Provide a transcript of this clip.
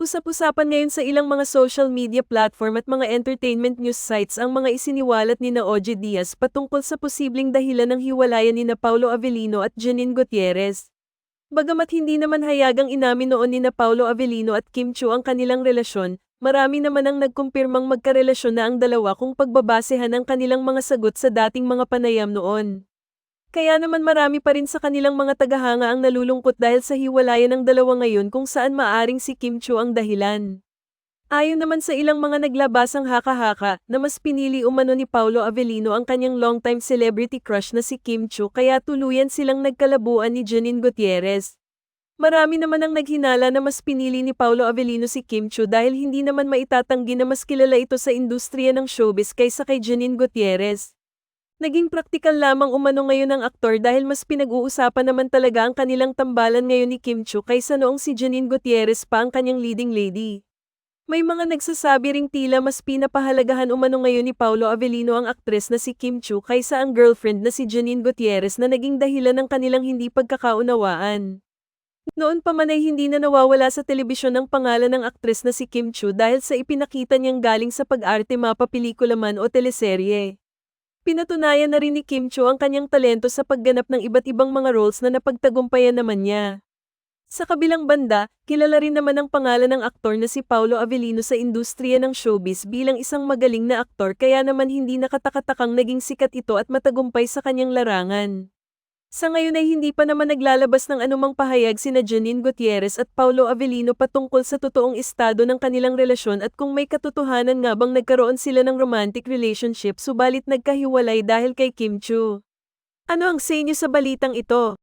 Usap-usapan ngayon sa ilang mga social media platform at mga entertainment news sites ang mga isiniwalat ni na Oje Diaz patungkol sa posibleng dahilan ng hiwalayan ni na Paulo Avellino at Janine Gutierrez. Bagamat hindi naman hayagang inamin noon ni na Paulo Avellino at Kim Chu ang kanilang relasyon, marami naman ang nagkumpirmang magkarelasyon na ang dalawa kung pagbabasehan ang kanilang mga sagot sa dating mga panayam noon. Kaya naman marami pa rin sa kanilang mga tagahanga ang nalulungkot dahil sa hiwalayan ng dalawa ngayon kung saan maaring si Kim Chu ang dahilan. Ayon naman sa ilang mga naglabasang haka-haka na mas pinili umano ni Paulo Avellino ang kanyang longtime celebrity crush na si Kim Chu kaya tuluyan silang nagkalabuan ni Janine Gutierrez. Marami naman ang naghinala na mas pinili ni Paulo Avellino si Kim Chu dahil hindi naman maitatanggi na mas kilala ito sa industriya ng showbiz kaysa kay Janine Gutierrez. Naging praktikal lamang umano ngayon ang aktor dahil mas pinag-uusapan naman talaga ang kanilang tambalan ngayon ni Kim Chu kaysa noong si Janine Gutierrez pa ang kanyang leading lady. May mga nagsasabi ring tila mas pinapahalagahan umano ngayon ni Paulo Avellino ang aktres na si Kim Chu kaysa ang girlfriend na si Janine Gutierrez na naging dahilan ng kanilang hindi pagkakaunawaan. Noon pa man ay hindi na nawawala sa telebisyon ang pangalan ng aktres na si Kim Chu dahil sa ipinakita niyang galing sa pag-arte mapapelikula man o teleserye. Pinatunayan na rin ni Kim Cho ang kanyang talento sa pagganap ng iba't ibang mga roles na napagtagumpayan naman niya. Sa kabilang banda, kilala rin naman ang pangalan ng aktor na si Paulo Avellino sa industriya ng showbiz bilang isang magaling na aktor kaya naman hindi nakatakatakang naging sikat ito at matagumpay sa kanyang larangan. Sa ngayon ay hindi pa naman naglalabas ng anumang pahayag sina Janine Gutierrez at Paulo Avellino patungkol sa totoong estado ng kanilang relasyon at kung may katotohanan nga bang nagkaroon sila ng romantic relationship subalit nagkahiwalay dahil kay Kim Chu. Ano ang say niyo sa balitang ito?